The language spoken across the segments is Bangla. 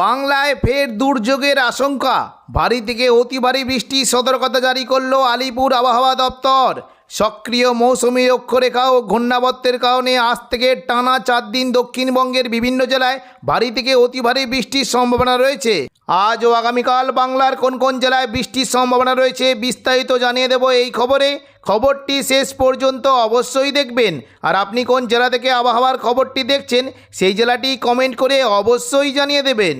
বাংলায় ফের দুর্যোগের আশঙ্কা। ভারী থেকে অতি ভারী বৃষ্টির সতর্কতা জারি করল আলিপুর আবহাওয়া দপ্তর। সক্রিয় মৌসুমি অক্ষরেখা ও ঘূর্ণাবর্তের কারণে আজ থেকে টানা চার দিন দক্ষিণবঙ্গের বিভিন্ন জেলায় ভারী থেকে অতি ভারী বৃষ্টির সম্ভাবনা রয়েছে। আজ ও আগামীকাল বাংলার কোন কোন জেলায় বৃষ্টির সম্ভাবনা রয়েছে বিস্তারিত জানিয়ে দেব এই খবরে। খবরটি শেষ পর্যন্ত অবশ্যই দেখবেন। আর আপনি কোন জেলা থেকে আবহাওয়ার খবরটি দেখছেন, সেই জেলাটি কমেন্ট করে অবশ্যই জানিয়ে দেবেন।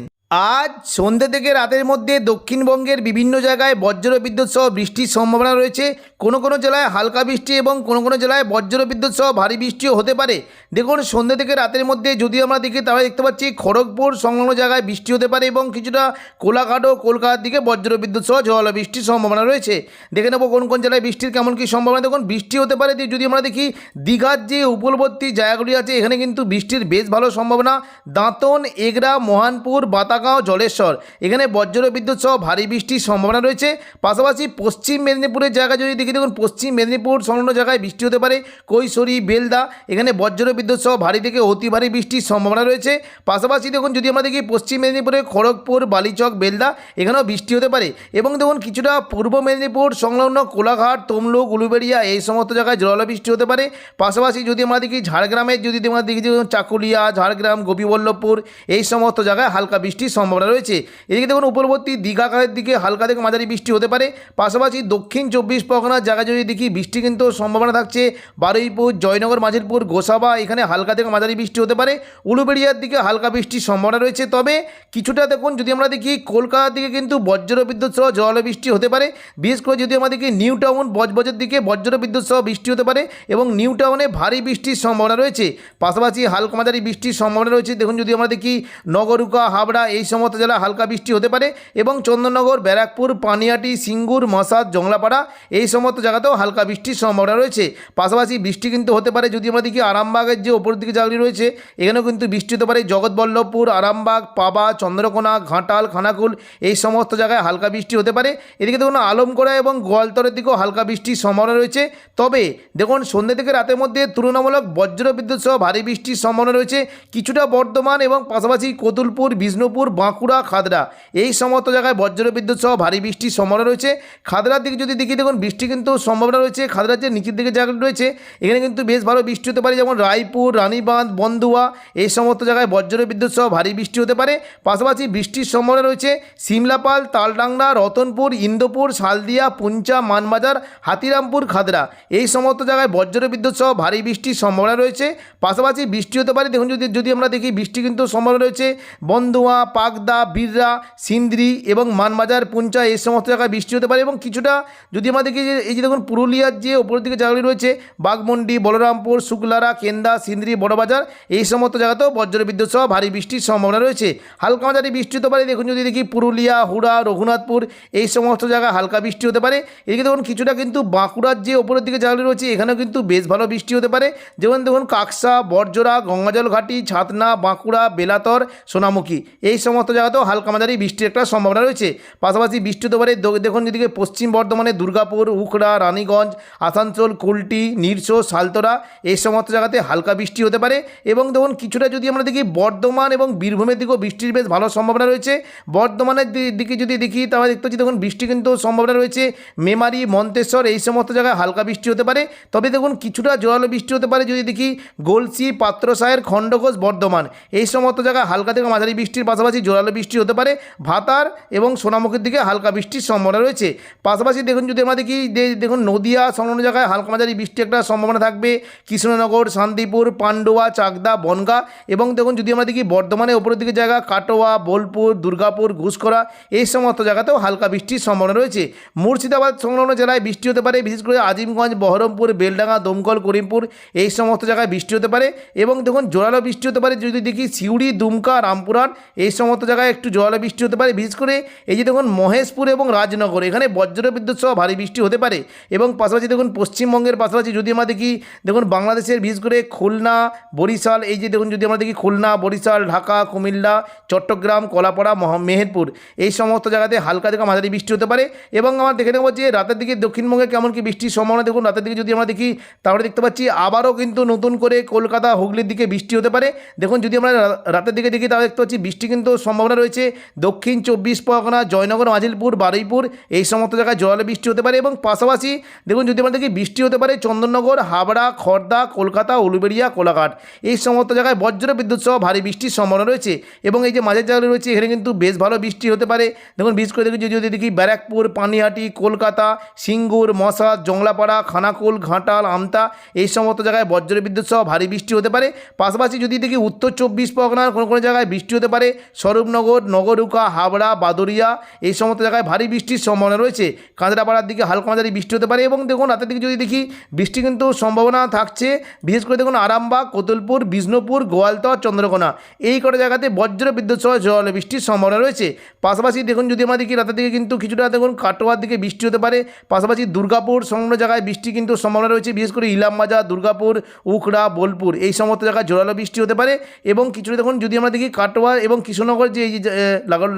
আজ সন্ধ্যে থেকে রাতের মধ্যে দক্ষিণবঙ্গের বিভিন্ন জায়গায় বজ্র বিদ্যুৎ সহ বৃষ্টির সম্ভাবনা রয়েছে। কোনো কোনো জেলায় হালকা বৃষ্টি এবং কোনো কোনো জেলায় বজ্র বিদ্যুৎ সহ ভারী বৃষ্টিও হতে পারে। দেখুন, সন্ধ্যে থেকে রাতের মধ্যে যদি আমরা দেখি, তাহলে দেখতে পাচ্ছি খড়গপুর সংলগ্ন জায়গায় বৃষ্টি হতে পারে এবং কিছুটা কোলাঘাট ও কলকাতার দিকে বজ্র বিদ্যুৎ সহ ঝড় বৃষ্টির সম্ভাবনা রয়েছে। দেখে নেব কোন কোন জেলায় বৃষ্টির কেমন কী সম্ভাবনা। দেখুন, বৃষ্টি হতে পারে, যদি আমরা দেখি, দীঘার যে উপলবর্তী জায়গাগুলি আছে, এখানে কিন্তু বৃষ্টির বেশ ভালো সম্ভাবনা। দাঁতন এগরা মহানপুর, বাতাগাঁও, জলেশ্বর, এখানে বজ্র বিদ্যুৎ সহ ভারী বৃষ্টির সম্ভাবনা রয়েছে। পাশাপাশি পশ্চিম মেদিনীপুরের জায়গা যদি দেখি দেখুন পশ্চিম মেদিনীপুর সংলগ্ন জায়গায় বৃষ্টি হতে পারে, কৈশোরী, বেলদা, এখানে বজ্র বিদ্যুৎ সহ ভারী থেকে অতি ভারী বৃষ্টির সম্ভাবনা রয়েছে। পাশাপাশি দেখুন যদি আমরা দেখি পশ্চিম মেদিনীপুরে খড়গপুর, বালিচক, বেলদা, এখানেও বৃষ্টি হতে পারে এবং দেখুন কিছুটা পূর্ব মেদিনীপুর সংলগ্ন কোলাঘাট, তমলুক, উলুবেড়িয়া এই সমস্ত জায়গায় জল বৃষ্টি হতে পারে। পাশাপাশি যদি আমরা দেখি ঝাড়গ্রামের যদি আমরা দেখি চাকুলিয়া, ঝাড়গ্রাম, গোপীবল্লভপুর এই সমস্ত জায়গায় হালকা বৃষ্টির সম্ভাবনা রয়েছে। এদিকে দেখুন উপরবর্তী দীঘাঘাটের দিকে হালকা থেকে মাঝারি বৃষ্টি হতে পারে। পাশাপাশি দক্ষিণ চব্বিশ পরগনার জায়গায় যদি দেখি, বৃষ্টি কিন্তু সম্ভাবনা থাকছে। বারুইপুর, জয়নগর মাঝিরপুর গোসাবা, এখানে হালকা থেকে মাঝারি বৃষ্টি হতে পারে। উলুবেড়িয়ার দিকে হালকা বৃষ্টির সম্ভাবনা রয়েছে। তবে কিছুটা দেখুন, যদি আমরা দেখি, কলকাতার দিকে কিন্তু বজ্র বিদ্যুৎ সহ জল বৃষ্টি হতে পারে। বিশেষ করে যদি আমরা দেখি, নিউ টাউন, বজবজের দিকে বজ্র বিদ্যুৎ সহ বৃষ্টি হতে পারে এবং নিউ টাউনে ভারী বৃষ্টির সম্ভাবনা রয়েছে। পাশাপাশি হালকা মাঝারি বৃষ্টির সম্ভাবনা রয়েছে। দেখুন, যদি আমরা দেখি, নগরুকা, হাবড়া এই সমস্ত জেলায় হালকা বৃষ্টি হতে পারে এবং চন্দননগর, ব্যারাকপুর, পানিয়াটি, সিঙ্গুর, মশাদ, জংলাপাড়া এই সমস্ত জায়গাতেও হালকা বৃষ্টির সম্ভাবনা রয়েছে। পাশাপাশি বৃষ্টি কিন্তু হতে পারে যদি আমরা দেখি আরামবাগের যে ওপর দিকে জায়গাটি রয়েছে, এখানেও কিন্তু বৃষ্টি হতে পারে। জগৎবল্লভপুর, আরামবাগ, পাবা, চন্দ্রকোনা, ঘাটাল, খানাকুল এই সমস্ত জায়গায় হালকা বৃষ্টি হতে পারে। এদিকে দেখুন আলমকোড়া এবং গোয়ালতরের দিকেও হালকা বৃষ্টির সম্ভাবনা রয়েছে। তবে দেখুন সন্ধ্যে থেকে রাতের মধ্যে তুলনামূলক বজ্র বিদ্যুৎ সহ ভারী বৃষ্টির সম্ভাবনা রয়েছে। কিছুটা বর্ধমান এবং পাশাপাশি কতুলপুর, বিষ্ণুপুর, বাঁকুড়া, খাদড়া এই সমস্ত জায়গায় বজ্র বিদ্যুৎ সহ ভারী বৃষ্টির সম্ভাবনা রয়েছে। খাদড়ার দিকে যদি দেখি দেখুন বৃষ্টি কিন্তু সম্ভাবনা রয়েছে খাদড়ার যে নিচের দিকে জায়গাগুলি রয়েছে, এখানে কিন্তু বেশ ভালো বৃষ্টি হতে পারে, যেমন রায়পুর, রানীবাঁধ বন্দুয়া এই সমস্ত জায়গায় বজ্র বিদ্যুৎ সহ ভারী বৃষ্টি হতে পারে। পাশাপাশি বৃষ্টির সম্ভাবনা রয়েছে, সিমলাপাল তালডাংরা রতনপুর, ইন্দোপুর, শালদিয়া, পুঞ্চা, মানবাজার, হাতিরামপুর, খাদরা, এই সমস্ত জায়গায় বজ্র বিদ্যুৎ সহ ভারী বৃষ্টির সম্ভাবনা রয়েছে। পাশাপাশি বৃষ্টি হতে পারে, দেখুন যদি যদি আমরা দেখি বৃষ্টি কিন্তু সম্ভাবনা রয়েছে বন্দুয়া পাকদা বীররা, সিন্দ্রি এবং মানবাজার, পুঞ্চা, এই সমস্ত জায়গায় বৃষ্টি হতে পারে এবং কিছুটা যদি আমরা দেখি যে এই যে দেখুন, পুরুলিয়ার যে ওপরের দিকে জায়গাগুলি রয়েছে বাগমন্ডি বলরামপুর, শুক্লারা, কেন্দা, সিন্দ্রি, বড়বাজার, এই সমস্ত জায়গাতেও বজ্র বিদ্যুৎ সহ ভারী বৃষ্টির সম্ভাবনা রয়েছে। হালকা মাঝারি বৃষ্টি হতে পারে, দেখুন যদি দেখি পুরুলিয়া, হুড়া, রঘুনাথপুর, এই সমস্ত জায়গায় হালকা বৃষ্টি হতে পারে। এদিকে দেখুন, কিছুটা কিন্তু বাঁকুড়ার যে ওপরের দিকে জায়গাগুলি রয়েছে, এখানেও কিন্তু বেশ ভালো বৃষ্টি হতে পারে। যেমন দেখুন, কাকসা বরজোড়া গঙ্গাজল ঘাটি, ছাতনা, বাঁকুড়া, বেলাতর, সোনামুখী, এই সমস্ত জায়গাতেও হালকা মাঝারি বৃষ্টির একটা সম্ভাবনা রয়েছে। পাশাপাশি বৃষ্টি হতে পারে দেখুন যেদিকে পশ্চিম বর্ধমানে দুর্গাপুর উখড়া রানীগঞ্জ, আসানসোল, কুলটি, নিরসো সালতরা এই সমস্ত জায়গাতে হালকা বৃষ্টি হতে পারে। এবং দেখুন, কিছুটা যদি আমরা দেখি বর্ধমান এবং বীরভূমের দিকেও বৃষ্টির বেশ ভালো সম্ভাবনা রয়েছে। বর্ধমানের দিকে যদি দেখি, তাহলে দেখতে পাচ্ছি, দেখুন, বৃষ্টি কিন্তু সম্ভাবনা রয়েছে। মেমারি, মন্তেশ্বর, এই সমস্ত জায়গায় হালকা বৃষ্টি হতে পারে। তবে দেখুন, কিছুটা জোরালো বৃষ্টি হতে পারে যদি দেখি গলসি পাত্রসায়ের খণ্ডঘোষ, বর্ধমান। এই সমস্ত জায়গায় হালকা থেকে মাঝারি বৃষ্টির পাশাপাশি জোরালো বৃষ্টি হতে পারে। ভাতার এবং সোনামুখীর দিকে হালকা বৃষ্টির সম্ভাবনা রয়েছে। পাশাপাশি দেখুন, যদি আমরা দেখি যে দেখুন নদিয়া সংলগ্ন জায়গায় হালকা মাঝারি বৃষ্টি একটা সম্ভাবনা থাকবে। কৃষ্ণনগর, শান্তিপুর, পান্ডুয়া, চাকদা, বনগা এবং দেখুন যদি আমরা দেখি বর্ধমানে ওপরের দিকে জায়গা, কাটোয়া, বোলপুর, দুর্গাপুর ঘুষকরা এই সমস্ত জায়গাতেও হালকা বৃষ্টির সম্ভাবনা রয়েছে। মুর্শিদাবাদ সংলগ্ন জেলায় বৃষ্টি হতে পারে, বিশেষ করে আজিমগঞ্জ, বহরমপুর, বেলডাঙ্গা, দমকল, করিমপুর, এই সমস্ত জায়গায় বৃষ্টি হতে পারে এবং দেখুন জোরালো বৃষ্টি হতে পারে যদি দেখি সিউড়ি, দুমকা রামপুরান এই সমস্ত জায়গায় একটু জোরালো বৃষ্টি হতে পারে। বিশেষ করে এই যে দেখুন মহেশপুর এবং রাজনগর, এখানে বজ্র বিদ্যুৎ সহ ভারী বৃষ্টি হতে পারে। এবং পাশাপাশি দেখুন পশ্চিমবঙ্গের পাশাপাশি যদি আমরা দেখি, দেখুন বাংলাদেশের বিশেষ করে খুলনা, বরিশাল, এই যে দেখুন যদি আমরা দেখি খুলনা, বরিশাল, ঢাকা, কুমিল্লা, চট্টগ্রাম, কলাপাড়া, মহা, মেহেরপুর, এই সমস্ত জায়গাতে হালকা থেকে মাঝারি বৃষ্টি হতে পারে। এবং আমরা দেখে নেব যে রাতের দিকে দক্ষিণবঙ্গে কেমন কি বৃষ্টির সম্ভাবনা। দেখুন রাতের দিকে যদি আমরা দেখি, তাহলে দেখতে পাচ্ছি আবারও কিন্তু নতুন করে কলকাতা, হুগলির দিকে বৃষ্টি হতে পারে। দেখুন যদি আমরা রাতের দিকে দেখি, তাহলে দেখতে পাচ্ছি বৃষ্টি কিন্তু সম্ভাবনা রয়েছে। দক্ষিণ চব্বিশ পরগনা, জয়নগর, মাজিলপুর, বারুইপুর, এই সমস্ত জায়গায় জল বৃষ্টি হতে পারে। এবং পাশাপাশি দেখুন যদি আমাদের কি বৃষ্টি হতে পারে চন্দননগর, হাবড়া খড়দা কলকাতা, উলুবেড়িয়া, কোলাঘাট। এই সমস্ত জায়গায় বজ্র বিদ্যুৎ সহ ভারী বৃষ্টির সম্ভাবনা রয়েছে এবং এই যে মাঝের জায়গাগুলো রয়েছে, এখানে কিন্তু বেশ ভালো বৃষ্টি হতে পারে। দেখুন বিশেষ করে দেখি যদি দেখি ব্যারাকপুর, পানিহাটি, কলকাতা, সিঙ্গুর, মশা, জংলাপাড়া, খানাকুল, ঘাটাল, আমতা, এই সমস্ত জায়গায় বজ্র বিদ্যুৎ সহ ভারী বৃষ্টি হতে পারে। পাশাপাশি যদি দেখি উত্তর চব্বিশ পরগনার কোনো কোনো জায়গায় বৃষ্টি হতে পারে, স্বরূপনগর, নগরুকা, হাবড়া বাদুরিয়া এই সমস্ত জায়গায় ভারী বৃষ্টির সম্ভাবনা রয়েছে। কাঁচরাপাড়ার দিকে হালকা বৃষ্টি হতে পারে এবং দেখুন রাতের দিকে যদি দেখি বৃষ্টি কিন্তু সম্ভাবনা থাকছে। বিশেষ করে দেখুন আরামবাগ, কোতুলপুর, বিষ্ণুপুর, গোয়ালতর, চন্দ্রকোনা। এই কটা জায়গাতে বজ্র বিদ্যুৎ সহ জল বৃষ্টির সম্ভাবনা রয়েছে। পাশাপাশি দেখুন যদি আমরা দেখি রাতের দিকে কিন্তু কিছুটা দেখুন কাটোয়ার দিকে বৃষ্টি হতে পারে। পাশাপাশি দুর্গাপুর সংলগ্ন জায়গায় বৃষ্টি কিন্তু সম্ভাবনা রয়েছে। বিশেষ করে ইলামবাজার দুর্গাপুর, উখড়া, বোলপুর এই সমস্ত জায়গায় জোরালো বৃষ্টি হতে পারে এবং কিছুটা দেখুন যদি আমরা দেখি কাটোয়া এবং কৃষ্ণনগর যে এই যে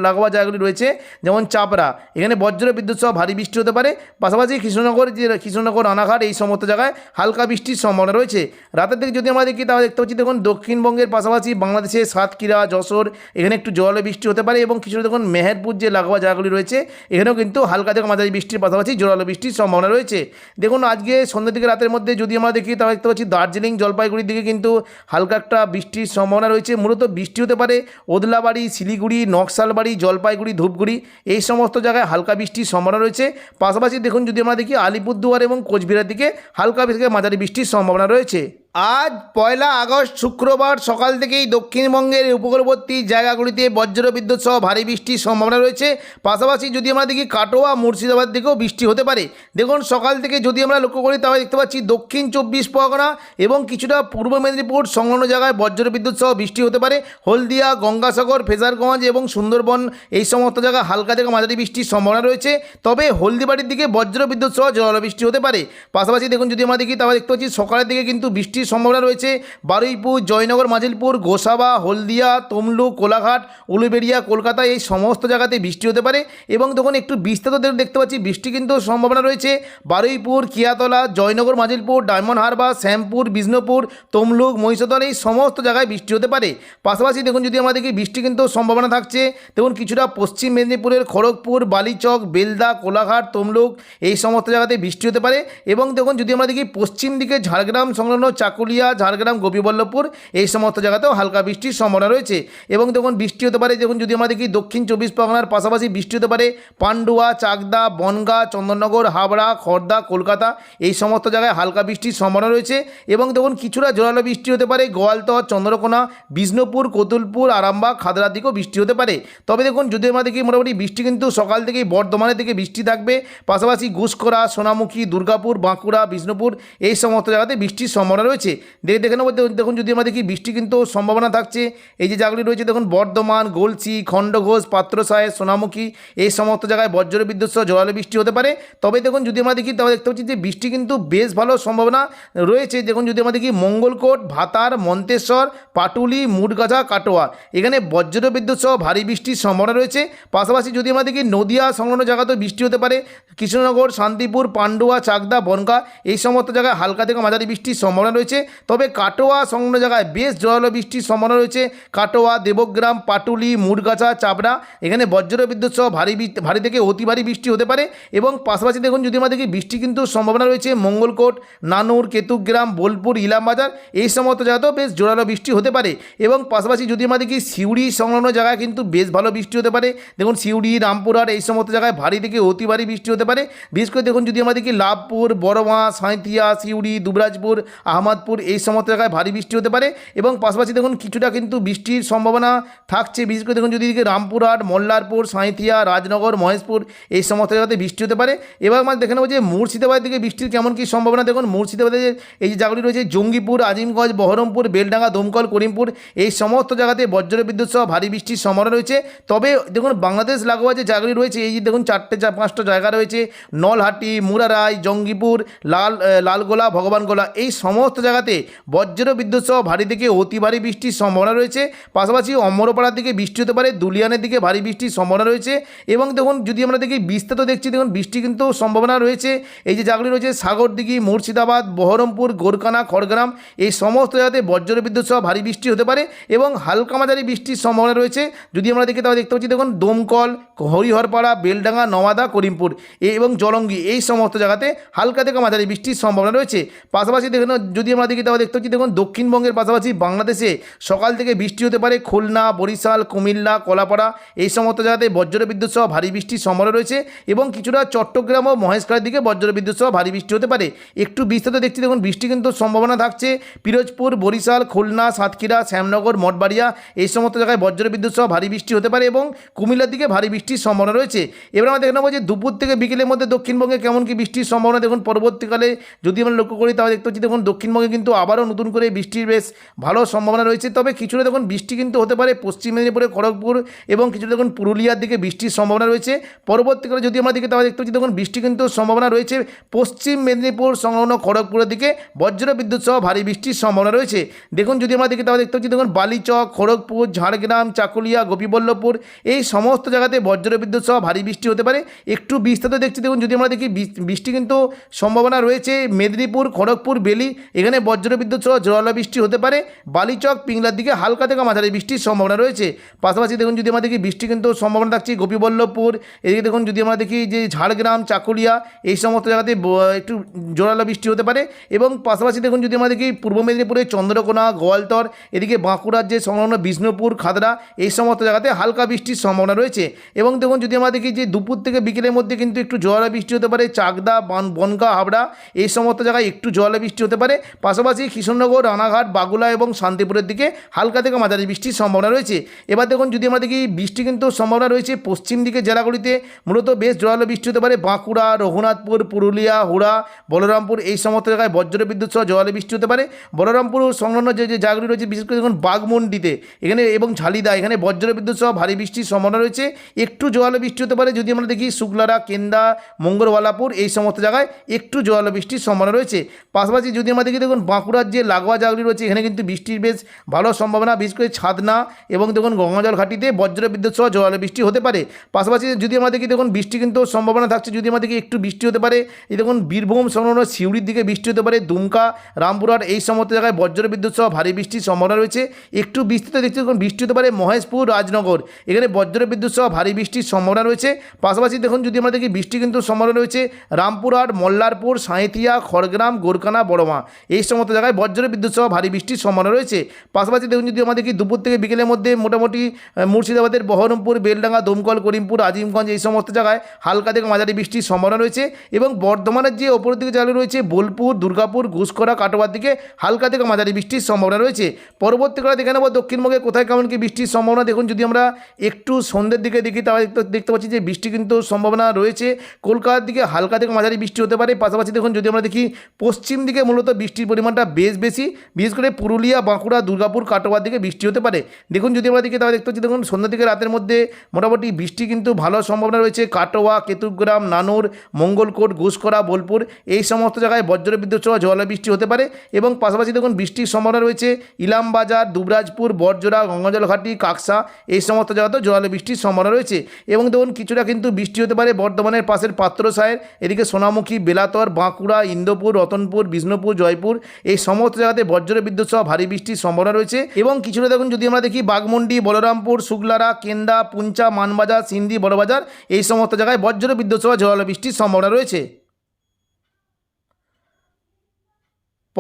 লাগোয়া জায়গাগুলি রয়েছে, যেমন চাপড়া, এখানে বজ্র বিদ্যুৎ সহ ভারী বৃষ্টি হতে পারে। পাশাপাশি কৃষ্ণনগর যে কৃষ্ণনগর, রানাঘাট এই সমস্ত জায়গায় হালকা বৃষ্টির সম্ভাবনা রয়েছে। রাতের দিকে যদি আমরা দেখি, তাহলে দেখতে পাচ্ছি, দেখুন, দক্ষিণবঙ্গের পাশাপাশি বাংলাদেশের সাতক্ষীরা, যশোর, এখানে একটু জলে বৃষ্টি হতে পারে এবং কিছু দেখুন, মেহেরপুর যে লাগোয়া জায়গাগুলি রয়েছে, এখানেও কিন্তু হালকা থেকে মাঝারি বৃষ্টির পাশাপাশি জোরালো বৃষ্টির সম্ভাবনা রয়েছে। দেখুন, আজকে সন্ধ্যের দিকে রাতের মধ্যে যদি আমরা দেখি, তাহলে দেখতে পাচ্ছি, দার্জিলিং জলপাইগুড়ির দিকে কিন্তু হালকা একটা বৃষ্টির সম্ভাবনা রয়েছে। মূলত বৃষ্টি হতে পারে ওদলাবাড়ি, শিলিগুড়ি, নকশালবাড়ি, জলপাইগুড়ি, ধূপগুড়ি, এই সমস্ত জায়গায় হালকা বৃষ্টির সম্ভাবনা রয়েছে। পাশাপাশি দেখুন, যদি দেখি আলিপুরদুয়ার এবং কোচবিহারের দিকে হালকা থেকে মাঝারি বৃষ্টির সম্ভাবনা রয়েছে। আজ পয়লা আগস্ট শুক্রবার সকাল থেকেই দক্ষিণবঙ্গের উপকূলবর্তী জায়গাগুলিতে বজ্র বিদ্যুৎ সহ ভারী বৃষ্টির সম্ভাবনা রয়েছে। পাশাপাশি যদি আমরা দেখি কাটোয়া, মুর্শিদাবাদ দিকেও বৃষ্টি হতে পারে। দেখুন, সকাল থেকে যদি আমরা লক্ষ্য করি, তাহলে দেখতে পাচ্ছি দক্ষিণ চব্বিশ পরগনা এবং কিছুটা পূর্ব মেদিনীপুর সংলগ্ন জায়গায় বজ্র বিদ্যুৎ সহ বৃষ্টি হতে পারে। হলদিয়া, গঙ্গাসাগর, ফেজারগঞ্জ এবং সুন্দরবন এই সমস্ত জায়গায় হালকা থেকে মাঝারি বৃষ্টির সম্ভাবনা রয়েছে। তবে হলদিবাড়ির দিকে বজ্র বিদ্যুৎ সহ জল বৃষ্টি হতে পারে। পাশাপাশি দেখুন, যদি আমরা দেখি, তাহলে দেখতে পাচ্ছি সকালের দিকে কিন্তু বৃষ্টির সম্ভাবনা রয়েছে। বারুইপুর, জয়নগর, মাজিলপুর, গোসাবা, হলদিয়া, তমলুক, কোলাঘাট, উলুবেড়িয়া, কলকাতা এই সমস্ত জায়গাতে বৃষ্টি হতে পারে এবং তখন একটু বিস্তারিত দেখতে পাচ্ছি, বৃষ্টি কিন্তু সম্ভাবনা রয়েছে। বারুইপুর, কিয়াতলা, জয়নগর, মাজিলপুর, ডায়মন্ড হারবার, শ্যামপুর, বিষ্ণুপুর, তমলুক, মহিষাদল এই সমস্ত জায়গায় বৃষ্টি হতে পারে। পাশাপাশি দেখুন যদি আমরা দেখি বৃষ্টি কিন্তু সম্ভাবনা থাকছে, দেখুন কিছুটা পশ্চিম মেদিনীপুরের খড়গপুর, বালিচক, বেলদা, কোলাঘাট, তমলুক এই সমস্ত জায়গাতে বৃষ্টি হতে পারে এবং দেখুন যদি আমরা দেখি পশ্চিম দিকে ঝাড়গ্রাম সংলগ্ন চাকুলিয়া, ঝাড়গ্রাম, গোপীবল্লভপুর, এই সমস্ত জায়গাতেও হালকা বৃষ্টির সম্ভাবনা রয়েছে। এবং দেখুন, বৃষ্টি হতে পারে, দেখুন, যদি আমরা দেখি দক্ষিণ চব্বিশ পরগনার পাশাপাশি বৃষ্টি হতে পারে, পান্ডুয়া, চাকদা, বনগা, চন্দননগর, হাবড়া খড়দা কলকাতা, এই সমস্ত জায়গায় হালকা বৃষ্টির সম্ভাবনা রয়েছে। এবং দেখুন, কিছুটা জোরালো বৃষ্টি হতে পারে গোয়ালতর চন্দ্রকোনা, বিষ্ণুপুর, কতুলপুর, আরামবাগ খাদড়ার দিকেও বৃষ্টি হতে পারে। তবে দেখুন, যদি আমরা দেখি মোটামুটি বৃষ্টি কিন্তু সকাল থেকেই, বর্ধমানের দিকে বৃষ্টি থাকবে। পাশাপাশি ঘুষকরা সোনামুখী, দুর্গাপুর, বাঁকুড়া, বিষ্ণুপুর, এই সমস্ত জায়গাতে বৃষ্টির সম্ভাবনা রয়েছে। দেখে দেখে নেব। দেখুন- দেখুন যদি আমরা দেখি, বৃষ্টি কিন্তু সম্ভাবনা থাকছে। এই যে জায়গাগুলি রয়েছে, দেখুন বর্ধমান গলসি খণ্ডঘোষ, পাত্রসায়, সোনামুখী, এই সমস্ত জায়গায় বজ্র বিদ্যুৎ সহ জোরালো বৃষ্টি হতে পারে। তবে দেখুন যদি আমরা দেখি তবে দেখতে পাচ্ছি যে বৃষ্টি কিন্তু বেশ ভালো সম্ভাবনা রয়েছে। দেখুন যদি আমরা দেখি, মঙ্গলকোট, ভাতার, মন্তেশ্বর, পাটুলি মুটগাছা কাটোয়া, এখানে বজ্র বিদ্যুৎ সহ ভারী বৃষ্টির সম্ভাবনা রয়েছে। পাশাপাশি যদি আমরা দেখি, নদিয়া সংলগ্ন জায়গাতেও বৃষ্টি হতে পারে। কৃষ্ণনগর, শান্তিপুর, পান্ডুয়া, চাকদা, বনগা, এই সমস্ত জায়গায় হালকা থেকে মাঝারি বৃষ্টির সম্ভাবনা রয়েছে। তবে কাটোয়া সংলগ্ন জায়গায় বেশ জোরালো বৃষ্টির সম্ভাবনা রয়েছে। কাটোয়া, দেবগ্রাম, পাটুলি, মুড়গাছা, চাবড়া, এখানে বজ্র বিদ্যুৎ সহ ভারী ভারী থেকে অতি ভারী বৃষ্টি হতে পারে এবং পাশাপাশি দেখুন যদি আমরা দেখি বৃষ্টি কিন্তু সম্ভাবনা রয়েছে, মঙ্গলকোট, নানুর, কেতুগ্রাম, বোলপুর, ইলামবাজার, এই সমস্ত জায়গাতেও বেশ জোরালো বৃষ্টি হতে পারে এবং পাশাপাশি যদি আমরা দেখি সিউড়ি সংলগ্ন জায়গায় কিন্তু বেশ ভালো বৃষ্টি হতে পারে। দেখুন সিউড়ি, রামপুরহাট, এই সমস্ত জায়গায় ভারী থেকে অতি ভারী বৃষ্টি হতে পারে। বিশেষ করে দেখুন যদি আমরা দেখি লাভপুর বড়মা সাঁইথিয়া সিউড়ি, দুবরাজপুর আহমদপুর এই সমস্ত জায়গায় ভারী বৃষ্টি হতে পারে এবং পাশাপাশি দেখুন কিছুটা কিন্তু বৃষ্টির সম্ভাবনা থাকছে। বিশেষ করে দেখুন যদি রামপুরহাট, মল্লারপুর, সাঁইথিয়া, রাজনগর, মহেশপুর এই সমস্ত জায়গাতে বৃষ্টি হতে পারে। এবার আমার দেখে নেব যে মুর্শিদাবাদ দিকে বৃষ্টির কেমন কী সম্ভাবনা। দেখুন মুর্শিদাবাদের এই যে জায়গাগুলি রয়েছে, জঙ্গিপুর, আজিমগঞ্জ, বহরমপুর, বেলডাঙ্গা, দমকল, করিমপুর, এই সমস্ত জায়গাতে বজ্র বিদ্যুৎ সহ ভারী বৃষ্টির সম্ভাবনা রয়েছে। তবে দেখুন বাংলাদেশ লাগোয়া যে জায়গাগুলি রয়েছে, এই যে দেখুন চারটে চা পাঁচটা জায়গা রয়েছে, নলহাটি, মুরারাই, জঙ্গিপুর, লাল লালগোলা, ভগবানগোলা, এই সমস্ত জায়গাতে বজ্র বিদ্যুৎ সহ ভারী থেকে অতি ভারী বৃষ্টির সম্ভাবনা রয়েছে। পাশাপাশি অমরপাড়ার দিকে বৃষ্টি হতে পারে, দুলিয়ানের দিকে ভারী বৃষ্টির সম্ভাবনা রয়েছে এবং দেখুন, যদি আমরা দেখি বিস্তারিত দেখছি, দেখুন, বৃষ্টি কিন্তু সম্ভাবনা রয়েছে। এই যে জায়গাগুলি রয়েছে, সাগরদিঘি, মুর্শিদাবাদ, বহরমপুর গোরকানা খড়গ্রাম, এই সমস্ত জায়গাতে বজ্র বিদ্যুৎ সহ ভারী বৃষ্টি হতে পারে এবং হালকা মাঝারি বৃষ্টির সম্ভাবনা রয়েছে। যদি আমরা দেখি, তাহলে দেখতে পাচ্ছি, দেখুন, দমকল, হরিহরপাড়া, বেলডাঙ্গা, নওয়াদা, করিমপুর এবং জলঙ্গি, এই সমস্ত জায়গাতে হালকা থেকে মাঝারি বৃষ্টির সম্ভাবনা রয়েছে। পাশাপাশি দেখুন যদি আমরা দেখি, তাহলে দেখতে পাচ্ছি, দেখুন, দক্ষিণবঙ্গের পাশাপাশি বাংলাদেশে সকাল থেকে বৃষ্টি হতে পারে। খুলনা, বরিশাল, কুমিল্লা, কলাপাড়া এই সমস্ত জায়গাতে বজ্র বিদ্যুৎ সহ ভারী বৃষ্টির সম্ভাবনা রয়েছে এবং কিছুটা চট্টগ্রাম ও মহেশখালের দিকে বজ্র বিদ্যুৎ সহ ভারী বৃষ্টি হতে পারে। একটু বিস্তারিত দেখছি, দেখুন, বৃষ্টি কিন্তু সম্ভাবনা থাকছে। পিরোজপুর, বরিশাল, খুলনা, সাতক্ষীরা, শ্যামনগর, মঠবাড়িয়া এই সমস্ত জায়গায় বজ্র বিদ্যুৎ সহ ভারী বৃষ্টি হতে পারে এবং কুমিল্লার দিকে ভারী বৃষ্টির সম্ভাবনা রয়েছে। এবার আমরা দেখে নেব যে দুপুর থেকে বিকেলের মধ্যে দক্ষিণবঙ্গে কেমন কি বৃষ্টির সম্ভাবনা, দেখুন, পরবর্তীকালে যদি আমরা লক্ষ্য করি, তাহলে দেখতে পাচ্ছি, দেখুন, দক্ষিণবঙ্গে কিন্তু আবারও নতুন করে বৃষ্টির বেশ ভালো সম্ভাবনা রয়েছে। তবে কিছুটা দেখুন বৃষ্টি কিন্তু হতে পারে পশ্চিম মেদিনীপুরে, খড়গপুর এবং কিছুটা দেখুন পুরুলিয়ার দিকে বৃষ্টির সম্ভাবনা রয়েছে। পরবর্তীকালে যদি আমরা দেখি তাহলে দেখতে পাচ্ছি দেখুন বৃষ্টি কিন্তু সম্ভাবনা রয়েছে পশ্চিম মেদিনীপুর সংলগ্ন খড়গপুরের দিকে। বজ্র বিদ্যুৎ সহ ভারী বৃষ্টির সম্ভাবনা রয়েছে। দেখুন যদি আমরা দেখি তাহলে দেখতে পাচ্ছি দেখুন বালিচক, খড়গপুর, ঝাড়গ্রাম, চাকুলিয়া, গোপীবল্লভপুর এই সমস্ত জায়গাতে বজ্র বিদ্যুৎ সহ ভারী বৃষ্টি হতে পারে। একটু বিস্তারিত দেখছি দেখুন যদি আমরা দেখি বৃষ্টি কিন্তু সম্ভাবনা রয়েছে। মেদিনীপুর, খড়গপুর, বেলি এখানে বজ্র বিদ্যুৎ সহ জোরালো বৃষ্টি হতে পারে। বালিচক, পিংলার দিকে হালকা থেকে মাঝারি বৃষ্টির সম্ভাবনা রয়েছে। পাশাপাশি দেখুন যদি আমরা দেখি, বৃষ্টি কিন্তু সম্ভাবনা থাকছে গোপীবল্লভপুর। এদিকে দেখুন যদি আমরা দেখি যে ঝাড়গ্রাম, চাকুলিয়া এই সমস্ত জায়গাতে একটু জোরালো বৃষ্টি হতে পারে। এবং পাশাপাশি দেখুন যদি আমরা দেখি, পূর্ব মেদিনীপুরে চন্দ্রকোনা, গোয়ালতর, এদিকে বাঁকুড়ার যে সংলগ্ন বিষ্ণুপুর খাদড়া এই সমস্ত জায়গাতে হালকা বৃষ্টির সম্ভাবনা রয়েছে। এবং দেখুন যদি আমরা দেখি যে দুপুর থেকে বিকেলের মধ্যে কিন্তু একটু জোয়ালো বৃষ্টি হতে পারে, চাকদা, বান- বনগাঁ, হাবড়া এই সমস্ত জায়গায় একটু জোয়ালো বৃষ্টি হতে পারে। পাশাপাশি কৃষ্ণনগর রানাঘাট বাগুলা এবং শান্তিপুরের দিকে হালকা থেকে মাঝারি বৃষ্টির সম্ভাবনা রয়েছে। এবার দেখুন, যদি আমরা দেখি, বৃষ্টি কিন্তু সম্ভাবনা রয়েছে পশ্চিম দিকে জেলাগুলিতে। মূলত বেশ জোরালো বৃষ্টি হতে পারে বাঁকুড়া, রঘুনাথপুর, পুরুলিয়া, হুড়া, বলরামপুর, এই সমস্ত জায়গায় বজ্র বিদ্যুৎ সহ জোরালো বৃষ্টি হতে পারে। বলরামপুর সংলগ্ন যে যে জায়গাগুলি রয়েছে, বিশেষ করে দেখুন বাগমন্ডিতে এখানে এবং ঝালিদা, এখানে বজ্র বিদ্যুৎ সহ ভারী বৃষ্টির সম্ভাবনা রয়েছে। একটু জোয়ালো বৃষ্টি হতে পারে যদি আমরা দেখি শুক্লারা, কেন্দা মঙ্গলওয়ালাপুর এই সমস্ত জায়গায় একটু জোয়ালো বৃষ্টির সম্ভাবনা রয়েছে। পাশাপাশি যদি আমরা দেখি দেখুন বাঁকুড়ার যে লাগোয়া জায়গাগুলি রয়েছে, এখানে কিন্তু বৃষ্টির বেশ ভালো সম্ভাবনা। বিশেষ করে ছাদনা এবং দেখুন গঙ্গাজল ঘাটিতে বজ্র বিদ্যুৎ সহ জোয়ালো বৃষ্টি হতে পারে। পাশাপাশি যদি দেখি, দেখুন বৃষ্টি কিন্তু সম্ভাবনা থাকছে। যদি দেখি, একটু বৃষ্টি হতে পারে। এই দেখুন বীরভূম সংলগ্ন সিউড়ির দিকে বৃষ্টি হতে পারে। দুমকা, রামপুরহাট এই সমস্ত জায়গায় বজ্র বিদ্যুৎ সহ ভারী বৃষ্টির সম্ভাবনা রয়েছে। একটু বিস্তৃত দেখছি দেখুন, বৃষ্টি হতে পারে মহেশপুর, রাজনগর। এখানে বজ্র বিদ্যুৎ সহ ভারী বৃষ্টির সম্ভাবনা রয়েছে। পাশাপাশি দেখুন, যদি দেখি, বৃষ্টি কিন্তু সম্ভাবনা রয়েছে। রামপুরহাট, মল্লারপুর, সাঁইথিয়া, খড়গ্রাম গোরকানা বড়মা। এই সমস্ত জায়গায় বজ্র বিদ্যুৎ সহ ভারী বৃষ্টির সম্ভাবনা রয়েছে। পাশাপাশি দেখুন, যদি আমাদের কি দুপুর থেকে বিকেলের মধ্যে মোটামুটি মুর্শিদাবাদের বহরমপুর, বেলডাঙ্গা, দমকল, করিমপুর, আজিমগঞ্জ এই সমস্ত জায়গায় হালকা থেকে মাঝারি বৃষ্টির সম্ভাবনা রয়েছে এবং বর্ধমানের যে ওপরের দিকে জায়গা রয়েছে বোলপুর, দুর্গাপুর ঘুষকরা কাটোয়ার দিকে হালকা থেকে মাঝারি বৃষ্টির সম্ভাবনা রয়েছে। পরবর্তীকালে দেখে নেব দক্ষিণবঙ্গে কোথায় কেমন কি বৃষ্টির সম্ভাবনা। দেখুন, যদি আমরা একটু সন্ধ্যের দিকে দেখি, তাহলে দেখতে পাচ্ছি যে বৃষ্টি কিন্তু সম্ভাবনা রয়েছে। কলকাতার দিকে হালকা থেকে মাঝারি বৃষ্টি হতে পারে। পাশাপাশি দেখুন, যদি আমরা দেখি পশ্চিম দিকে মূলত বৃষ্টির পরিমাণটা বেশ বেশি। বিশেষ করে পুরুলিয়া, বাঁকুড়া, দুর্গাপুর, কাটোয়ার দিকে বৃষ্টি হতে পারে। দেখুন, যদি আমরা দেখি, তাহলে দেখতে পাচ্ছি, দেখুন, সন্ধ্যা থেকে রাতের মধ্যে মোটামুটি বৃষ্টি কিন্তু ভালো সম্ভাবনা রয়েছে। কাটোয়া, কেতুগ্রাম, নানুর, মঙ্গলকোট ঘুষকরা বোলপুর, এই সমস্ত জায়গায় বজ্র বিদ্যুৎ সহ জল বৃষ্টি হতে পারে। এবং পাশাপাশি দেখুন, বৃষ্টির সম্ভাবনা রয়েছে। ইলামবাজার দুবরাজপুর বরজোড়া গঙ্গাজলঘাটি, কাকসা, এই সমস্ত জায়গাতেও জল বৃষ্টির সম্ভাবনা রয়েছে। এবং দেখুন, কিছুটা কিন্তু বৃষ্টি হতে পারে বর্ধমানের পাশের পাত্র পাত্রসায়ের এদিকে সোনামুখী, বেলাতর, বাঁকুড়া, ইন্দোপুর, রতনপুর, বিষ্ণুপুর, জয়পুর এই সমস্ত জায়গাতে বজ্র বিদ্যুৎ সহ ভারী বৃষ্টির সম্ভাবনা রয়েছে। এবং কিছুটা দেখুন, যদি আমরা দেখি বাগমুন্ডি বলরামপুর, শুক্লারা, কেন্দা, পুঞ্চা, মানবাজার, সিন্ধি, বড়বাজার, এই সমস্ত জায়গায় বজ্র বিদ্যুৎ সহ ঝড়ালো বৃষ্টির সম্ভাবনা রয়েছে।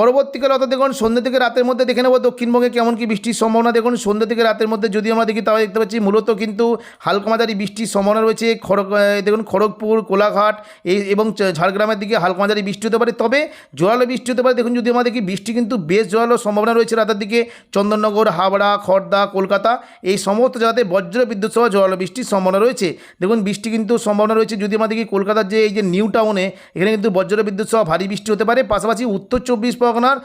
পরবর্তীকালে অর্থাৎ দেখুন, সন্ধ্যে থেকে রাতের মধ্যে দেখে নেব দক্ষিণবঙ্গে কেমন কি বৃষ্টির সম্ভাবনা। দেখুন, সন্ধ্যে থেকে রাতের মধ্যে যদি আমরা দেখি, তাহলে দেখতে পাচ্ছি মূলত কিন্তু হালকা মাঝারি বৃষ্টির সম্ভাবনা রয়েছে। খড়গ দেখুন, খড়গপুর, কোলাঘাট, এই এবং ঝাড়গ্রামের দিকে হালকা মাঝারি বৃষ্টি হতে পারে। তবে জোরালো বৃষ্টি হতে পারে। দেখুন, যদি আমরা দেখি, বৃষ্টি কিন্তু বেশ জোরালো সম্ভাবনা রয়েছে রাতের দিকে। চন্দননগর, হাওড়া খড়দা কলকাতা, এই সমস্ত জায়গাতে বজ্র বিদ্যুৎ সহ জোরালো বৃষ্টির সম্ভাবনা রয়েছে। দেখুন, বৃষ্টি কিন্তু সম্ভাবনা রয়েছে। যদি আমরা দেখি, কলকাতার যে এই যে নিউ টাউনে, এখানে কিন্তু বজ্র বিদ্যুৎ সহ ভারী বৃষ্টি হতে পারে। পাশাপাশি উত্তর চব্বিশ পরগনার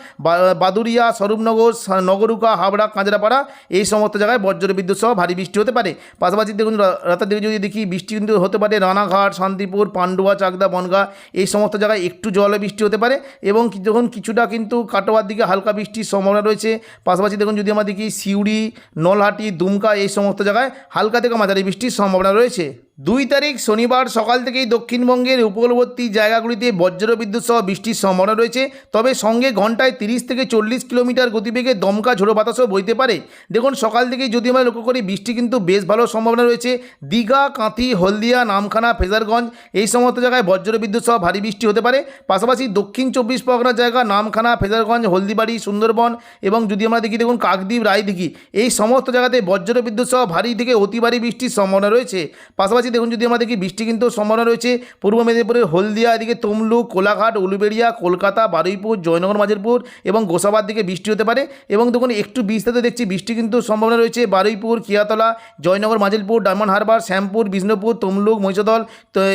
বাদুরিয়া স্বরূপনগর নগরুকা, হাবড়া, কাঁচরাপাড়া এই সমস্ত জায়গায় বজ্র বিদ্যুৎ সহ ভারী বৃষ্টি হতে পারে। পাশাপাশি দেখুন রাতের দিকে যদি দেখি, বৃষ্টি কিন্তু হতে পারে রানাঘাট, শান্তিপুর, পান্ডুয়া, চাকদা, বনগা, এই সমস্ত জায়গায় একটু জলে বৃষ্টি হতে পারে এবং যখন কিছুটা কিন্তু কাটোয়ার দিকে হালকা বৃষ্টির সম্ভাবনা রয়েছে। পাশাপাশি দেখুন, যদি আমরা দেখি, সিউড়ি, নলহাটি, দুমকা, এই সমস্ত জায়গায় হালকা থেকে মাঝারি বৃষ্টির সম্ভাবনা রয়েছে। দুই তারিখ শনিবার সকাল থেকেই দক্ষিণবঙ্গের উপকূলবর্তী জায়গাগুলিতে বজ্র বিদ্যুৎ সহ বৃষ্টির সম্ভাবনা রয়েছে। তবে সঙ্গে ঘন্টায় তিরিশ থেকে চল্লিশ কিলোমিটার গতিবেগে দমকা ঝোড়ো বাতাসও বইতে পারে। দেখুন, সকাল থেকেই যদি আমরা লক্ষ্য করি, বৃষ্টি কিন্তু বেশ ভালো সম্ভাবনা রয়েছে। দীঘা, কাঁথি, হলদিয়া, নামখানা, ফেজারগঞ্জ, এই সমস্ত জায়গায় বজ্র বিদ্যুৎ সহ ভারী বৃষ্টি হতে পারে। পাশাপাশি দক্ষিণ চব্বিশ পরগনার জায়গা, নামখানা, ফেজারগঞ্জ, হলদিবাড়ি, সুন্দরবন এবং যদি আমরা দেখি, দেখুন, কাকদ্বীপ, রায়দিঘি, এই সমস্ত জায়গাতে বজ্র বিদ্যুৎ সহ ভারী থেকে অতি ভারী বৃষ্টির সম্ভাবনা রয়েছে। পাশাপাশি দেখুন যদি আমরা দেখি, বৃষ্টি কিন্তু সম্ভাবনা রয়েছে। পূর্ব মেদিনীপুরের হলদিয়া, এদিকে তমলুক, কোলাঘাট, উলুবেড়িয়া, কলকাতা, বারুইপুর, জয়নগর মাঝেরপুর এবং গোসাবার দিকে বৃষ্টি হতে পারে। এবং দেখুন, একটু বিস্তারিত দেখছি, বৃষ্টি কিন্তু সম্ভাবনা রয়েছে বারুইপুর, কিয়াতলা, জয়নগর মাঝেরপুর ডায়মন্ড হারবার, শ্যামপুর, বিষ্ণুপুর, তমলুক, মহিষদল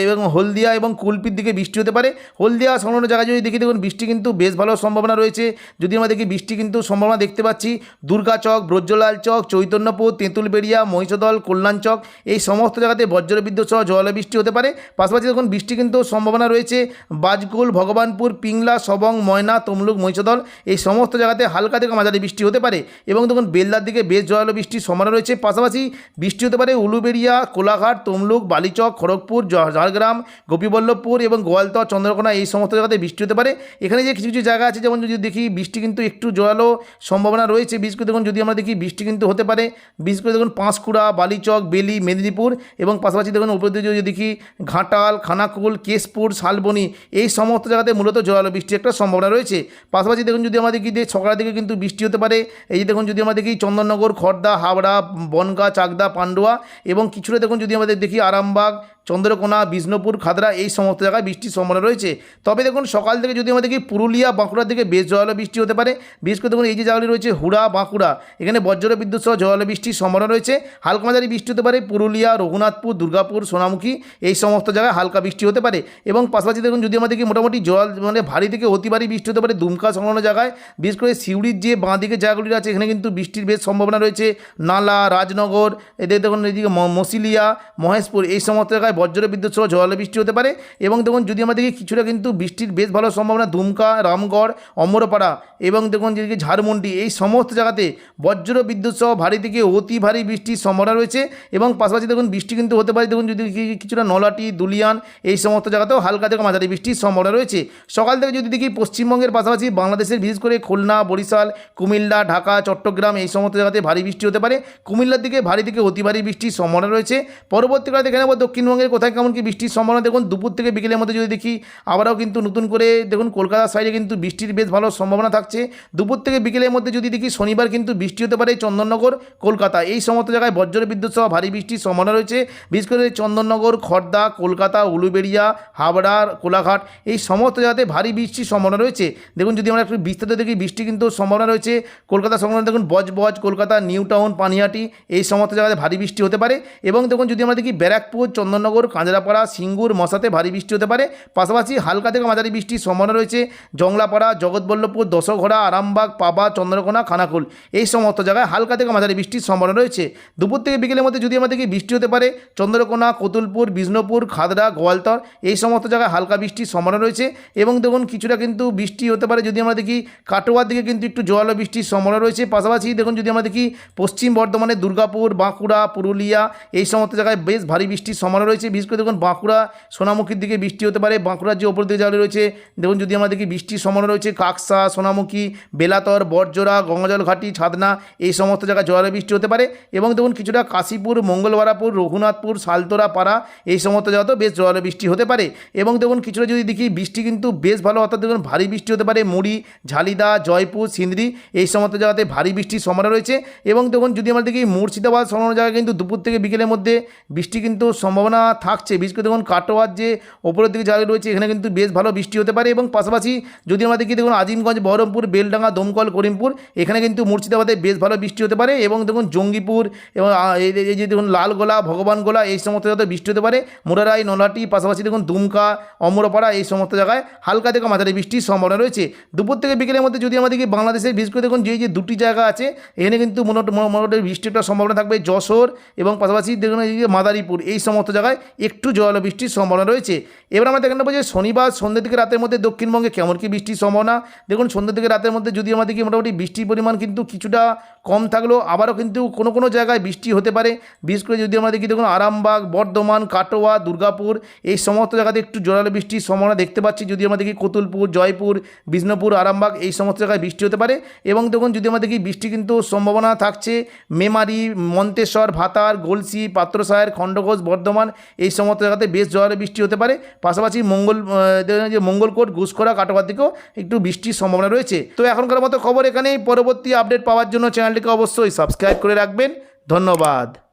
এবং হলদিয়া এবং কুলপির দিকে বৃষ্টি হতে পারে। হলদিয়া সংলগ্ন জায়গায় যদি দেখি, দেখুন, বৃষ্টি কিন্তু বেশ ভালো সম্ভাবনা রয়েছে। যদি আমরা দেখি, বৃষ্টি কিন্তু সম্ভাবনা দেখতে পাচ্ছি, দুর্গাচক, ব্রজলাল চক, চৈতন্যপুর, তেঁতুলবেড়িয়া, মহিষদল কল্যাণচক এই সমস্ত জায়গাতে বজ্র বিদ্যুৎ সহ বৃষ্টি হতে পারে। পাশাপাশি দেখুন, বৃষ্টি কিন্তু সম্ভাবনা রয়েছে। বাজকুল, ভগবানপুর, পিংলা, সবং, ময়না, তমলুক, মহিষদল এই সমস্ত জায়গাতে হালকা থেকে মাঝারি বৃষ্টি হতে পারে। এবং দেখুন, বেলদার দিকে বেশ জয়ালো বৃষ্টির সম্ভাবনা রয়েছে। পাশাপাশি বৃষ্টি হতে পারে উলুবেড়িয়া, কোলাঘাট, তমলুক, বালিচক, খড়গপুর ঝাড়গ্রাম, গোপীবল্লভপুর এবং গোয়ালতর, চন্দ্রকোনা এই সমস্ত জায়গাতে বৃষ্টি হতে পারে। এখানে যে কিছু কিছু জায়গা আছে, যেমন যদি দেখি, বৃষ্টি কিন্তু একটু জয়ালো সম্ভাবনা রয়েছে। বিশেষ করে দেখুন, যদি আমরা দেখি, বৃষ্টি কিন্তু হতে পারে। বিশেষ করে দেখুন, পাঁশকুড়া, বালিচক, বেলি, মেদিনীপুর এবং পাশাপাশি দেখুন, উপর দিয়ে যদি দেখি, ঘাটাল, খানাকুল, কেশপুর, শালবনি, এই সমস্ত জায়গাতে মূলত জোরালো বৃষ্টির একটা সম্ভাবনা রয়েছে। পাশাপাশি দেখুন, যদি আমাদের কি সকালের দিকে কিন্তু বৃষ্টি হতে পারে, এই যে দেখুন, যদি আমরা দেখি চন্দননগর, খর্দা, হাওড়া, বনগা, চাকদা, পান্ডুয়া এবং কিছুটা দেখুন, যদি আমাদের দেখি আরামবাগ চন্দ্রকোনা, বিষ্ণুপুর, খাদরা এই সমস্ত জায়গায় বৃষ্টির সম্ভাবনা রয়েছে। তবে দেখুন, সকাল থেকে যদি আমরা দেখি, পুরুলিয়া, বাঁকুড়ার দিকে বেশ জয়ালো বৃষ্টি হতে পারে। বিশেষ করে দেখুন, এই যে জায়গাগুলি রয়েছে, হুড়া, বাঁকুড়া, এখানে বজ্র বিদ্যুৎ সহ জয়ালো বৃষ্টির সম্ভাবনা রয়েছে। হালকা মাঝারি বৃষ্টি হতে পারে পুরুলিয়া, রঘুনাথপুর, দুর্গাপুর, সোনামুখী, এই সমস্ত জায়গায় হালকা বৃষ্টি হতে পারে। এবং পাশাপাশি দেখুন, যদি দেখি, মোটামুটি জল মানে ভারী থেকে অতি ভারী বৃষ্টি হতে পারে দুমকা সংলগ্ন জায়গায়। বিশেষ করে সিউড়ির যে বাঁ দিকে জায়গাগুলি আছে, এখানে কিন্তু বৃষ্টির বেশ সম্ভাবনা রয়েছে। নালা, রাজনগর, এদের দেখুন, এদিকে মসিলিয়া, মহেশপুর, এই সমস্ত জায়গায় বজ্র বিদ্যুৎ সহ জল বৃষ্টি হতে পারে। এবং দেখুন, যদি আমরা দেখি, কিছুটা কিন্তু বৃষ্টির বেশ ভালো সম্ভাবনা দুমকা রামগড়, অমরপাড়া এবং দেখুন, যেদিকে ঝাড়মন্ডি, এই সমস্ত জায়গাতে বজ্র বিদ্যুৎ সহ ভারী থেকে অতি ভারী বৃষ্টির সম্ভাবনা রয়েছে। এবং পাশাপাশি দেখুন, বৃষ্টি কিন্তু হতে পারে, দেখুন, যদি কিছুটা নলাটি, দুলিয়ান, এই সমস্ত জায়গাতেও হালকা থেকে মাঝারি বৃষ্টির সম্ভাবনা রয়েছে। সকাল থেকে যদি দেখি, পশ্চিমবঙ্গের পাশাপাশি বাংলাদেশের, বিশেষ করে খুলনা, বরিশাল, কুমিল্লা, ঢাকা, চট্টগ্রাম, এই সমস্ত জায়গাতে ভারী বৃষ্টি হতে পারে। কুমিল্লার দিকে ভারী থেকে অতি ভারী বৃষ্টির সম্ভাবনা রয়েছে। পরবর্তীকালে দেখে নেব দক্ষিণবঙ্গের কোথায় কেমন কি বৃষ্টির সম্ভাবনা, দেখুন, দুপুর থেকে বিকেলের মধ্যে যদি দেখি, আবারও কিন্তু নতুন করে, দেখুন, কলকাতার সাইডে কিন্তু বৃষ্টির বেশ ভালো সম্ভাবনা থাকছে। দুপুর থেকে বিকেলের মধ্যে যদি দেখি, শনিবার কিন্তু বৃষ্টি হতে পারে চন্দননগর, কলকাতা। এই সমস্ত জায়গায় বজ্র বিদ্যুৎ সহ ভারী বৃষ্টির সম্ভাবনা রয়েছে। বিশেষ করে চন্দননগর খড়দা কলকাতা, উলুবেড়িয়া হাবড়া কোলাঘাট, এই সমস্ত জায়গাতে ভারী বৃষ্টির সম্ভাবনা রয়েছে। দেখুন, যদি আমরা একটু বিস্তারিত দেখি, বৃষ্টি কিন্তু সম্ভাবনা রয়েছে। কলকাতা সংলগ্ন, দেখুন, বজবজ, কলকাতা নিউ টাউন পানিহাটি, এই সমস্ত জায়গাতে ভারী বৃষ্টি হতে পারে। এবং দেখুন, যদি আমরা দেখি, ব্যারাকপুর, চন্দননগর কাঁচরাপাড়া, সিঙ্গুর, মশাতে ভারী বৃষ্টি হতে পারে। পাশাপাশি হালকা থেকে মাঝারি বৃষ্টির সম্ভাবনা রয়েছে। জংলাপাড়া, জগৎবল্লভপুর দশঘোড়া আরামবাগ, পাবা, চন্দ্রকোনা, খানাকুল এই সমস্ত জায়গায় হালকা থেকে মাঝারি বৃষ্টির সম্ভাবনা রয়েছে। দুপুর থেকে বিকেলের মধ্যে যদি দেখি বৃষ্টি হতে পারে, চন্দ্রকোনা, কতুলপুর, বিষ্ণুপুর, খাদরা, গোয়ালতর এই সমস্ত জায়গায় হালকা বৃষ্টির সম্ভাবনা রয়েছে। এবং দেখুন কিছুটা কিন্তু বৃষ্টি হতে পারে যদি আমরা দেখি, কাটোয়ার দিকে কিন্তু একটু জোয়ালো বৃষ্টির সম্ভাবনা রয়েছে। পাশাপাশি দেখুন যদি আমরা দেখি, পশ্চিম বর্ধমানে দুর্গাপুর, বাঁকুড়া, পুরুলিয়া এই সমস্ত জায়গায় বেশ ভারী বৃষ্টির সম্ভাবনা রয়েছে। বিশেষ করে দেখুন বাঁকুড়া সোনামুখীর দিকে বৃষ্টি হতে পারে, বাঁকুড়ার যে ওপর দিকে জায়গা রয়েছে, দেখুন যদি আমরা দেখি বৃষ্টির সম্ভাবনা রয়েছে, কাকসা, সোনামুখী, বেলাতর, বটজোড়া গঙ্গাজল ঘাটি ছাদনা এই সমস্ত জায়গায় জোয়ালো বৃষ্টি হতে পারে এবং দেখুন কিছুটা কাশীপুর, মঙ্গলবারাপুর, রঘুনাথপুর সালতোরা পাড়া এই সমস্ত জায়গাতেও বেশ জোয়ালো বৃষ্টি হতে পারে এবং দেখুন কিছুটা যদি দেখি বৃষ্টি কিন্তু বেশ ভালো, অর্থাৎ দেখুন ভারী বৃষ্টি হতে পারে, মুড়ি, ঝালিদা, জয়পুর, সিন্দ্রি, এই সমস্ত জায়গাতে ভারী বৃষ্টির সম্ভাবনা রয়েছে এবং দেখুন যদি আমরা দেখি মুর্শিদাবাদ সংলগ্ন জায়গায় কিন্তু দুপুর থেকে বিকেলের মধ্যে বৃষ্টি কিন্তু সম্ভাবনা থাকছে। বিশেষ করে দেখুন কাটোয়ার যে ওপরের দিকে জায়গা রয়েছে, এখানে কিন্তু বেশ ভালো বৃষ্টি হতে পারে এবং পাশাপাশি যদি আমরা দেখি দেখুন আজিমগঞ্জ, বহরমপুর, বেলডাঙ্গা, দমকল, করিমপুর, এখানে কিন্তু মুর্শিদাবাদে বেশ ভালো বৃষ্টি হতে পারে এবং দেখুন জঙ্গিপুর এবং এই যে দেখুন লালগোলা, ভগবানগোলা এই সমস্ত জায়গাতে বৃষ্টি হতে পারে। মোরারাই নলাটি পাশাপাশি দেখুন দুমকা, অমরপাড়া এই সমস্ত জায়গায় হালকা থেকে মাঝারি বৃষ্টির সম্ভাবনা রয়েছে। দুপুর থেকে বিকেলের মধ্যে যদি আমাদেরকে বাংলাদেশের বিশেষ করে দেখুন যে যে দুটি জায়গা আছে, এখানে কিন্তু মোটামুটি বৃষ্টির একটা সম্ভাবনা থাকবে যশোর এবং পাশাপাশি দেখুন মাদারীপুর এই সমস্ত জায়গায় একটু জল বৃষ্টির সম্ভাবনা রয়েছে। এবার আমরা দেখেন নেব যে শনিবার সন্ধ্যে থেকে রাতের মধ্যে দক্ষিণবঙ্গে কেমন কি বৃষ্টির সম্ভাবনা। দেখুন, সন্ধ্যে থেকে রাতের মধ্যে যদি দেখি মোটামুটি বৃষ্টির পরিমাণ কিন্তু কিছুটা কম থাকলেও আবারও কিন্তু কোনো কোনো জায়গায় বৃষ্টি হতে পারে। বিশেষ করে যদি আমরা দেখি, দেখুন, আরামবাগ, বর্ধমান, কাটোয়া, দুর্গাপুর, এই সমস্ত জায়গাতে একটু জোরালো বৃষ্টির সম্ভাবনা দেখতে পাচ্ছি। যদি আমরা দেখি, কতুলপুর, জয়পুর, বিষ্ণুপুর, আরামবাগ, এই সমস্ত জায়গায় বৃষ্টি হতে পারে। এবং দেখুন, যদি আমরা দেখি, বৃষ্টি কিন্তু সম্ভাবনা থাকছে। মেমারি, মন্তেশ্বর, ভাতার, গলসি পাত্রসায়ের খণ্ডঘোষ, বর্ধমান এই সমস্ত জায়গাতে বেশ জোয়ারে বৃষ্টি হতে পারে। পাশাপাশি মঙ্গল যে মঙ্গল যে মঙ্গলকোট, ঘুষখোরা কাটোয়ার দিকেও একটু বৃষ্টির সম্ভাবনা রয়েছে। তো এখনকার মতো খবর এখানেই। পরবর্তী আপডেট পাওয়ার জন্য চ্যানেলটিকে অবশ্যই সাবস্ক্রাইব করে রাখবেন। ধন্যবাদ।